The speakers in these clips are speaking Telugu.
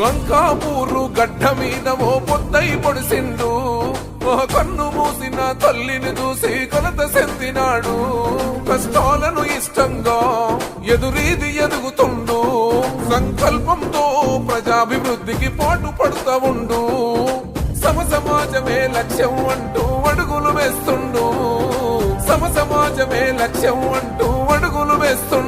లంకాపూరు గడ్డ మీద ఓ పొద్దై పొడిసిండు. ఓ కన్ను మూసిన తల్లిని చూసి కొలత చెందినాడు. కష్టాలను ఇష్టంగా ఎదురీది ఎదుగుతుండు. సంకల్పంతో ప్రజాభివృద్ధికి పాటు పడుతూ ఉండు. సమ సమాజమే లక్ష్యం అంటూ అడుగులు వేస్తుండు. సమ సమాజమే లక్ష్యం అంటూ అడుగులు వేస్తుండు.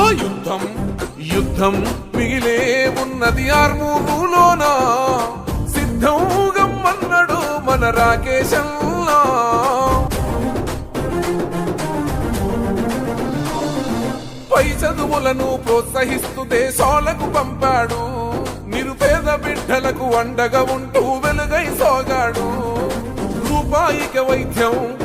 ఓ యుద్ధం యుద్ధం మిగిలే ఉన్నది ఆర్మూరులోన. సిద్ధం అన్నాడు మన రాకేశంలా పై చదువులను ప్రోత్సహిస్తూ దేశాలకు పంపాడు. నిరుపేద బిడ్డలకు అండగా ఉంటూ వెలుగై సాగాడు. రూపాయిక వైద్యం